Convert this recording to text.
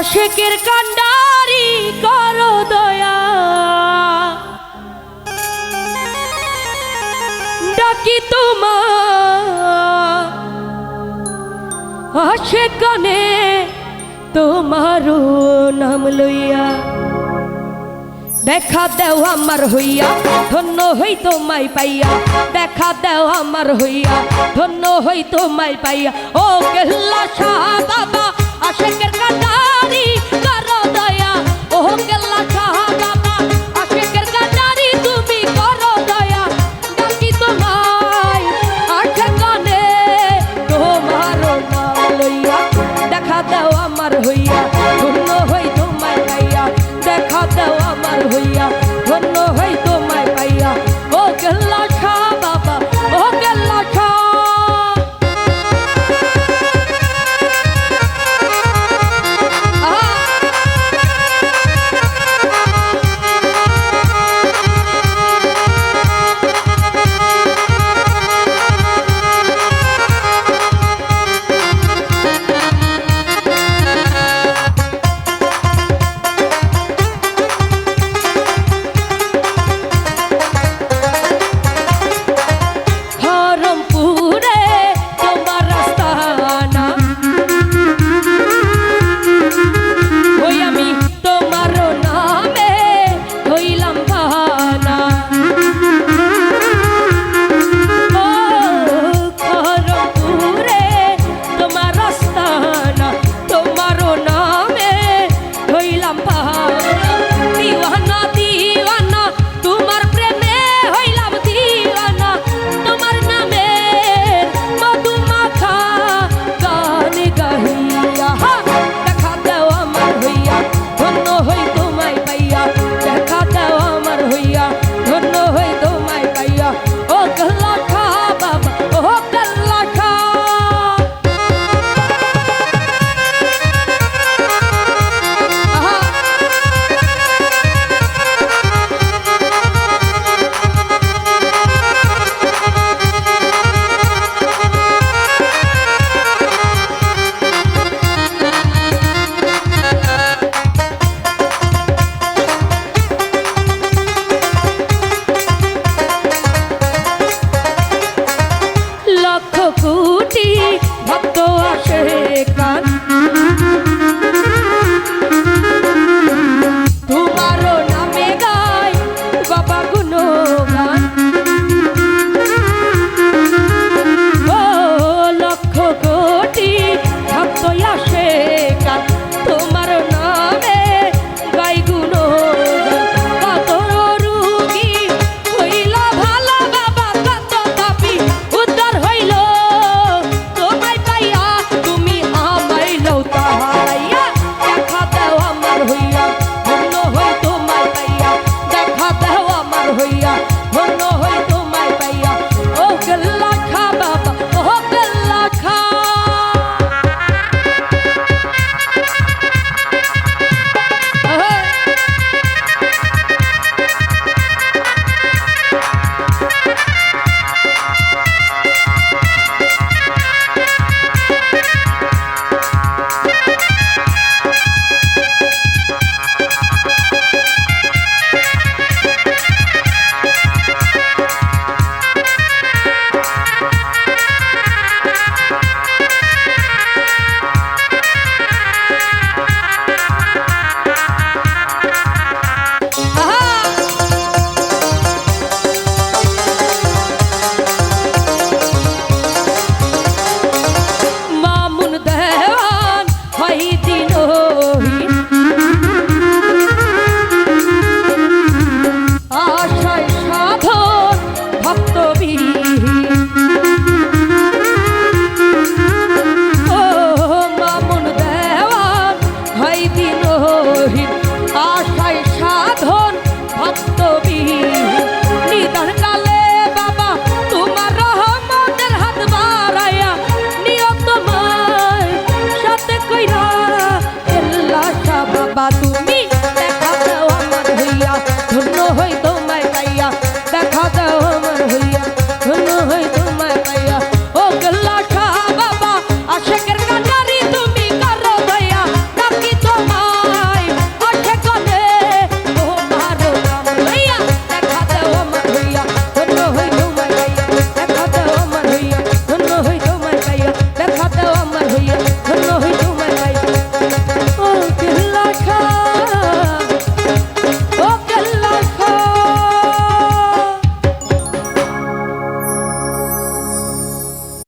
আশেকের কান্ডারি করো দয়া। ডাকি তোমার আশেকানে তোমারও নাম লইয়া। দেখা দেও আমার হইয়া, ধন্য হই তোমায় পাইয়া। দেখা দেও আমার হইয়া, ধন্য হই তোমায় পাইয়া। ও কেল্লা শাহ বাবা তোমার আমার হইয়া ধন্য হই তোমায় পাইয়া দেখা দেও আমার হইয়া। কোটি ভক্ত আসে কান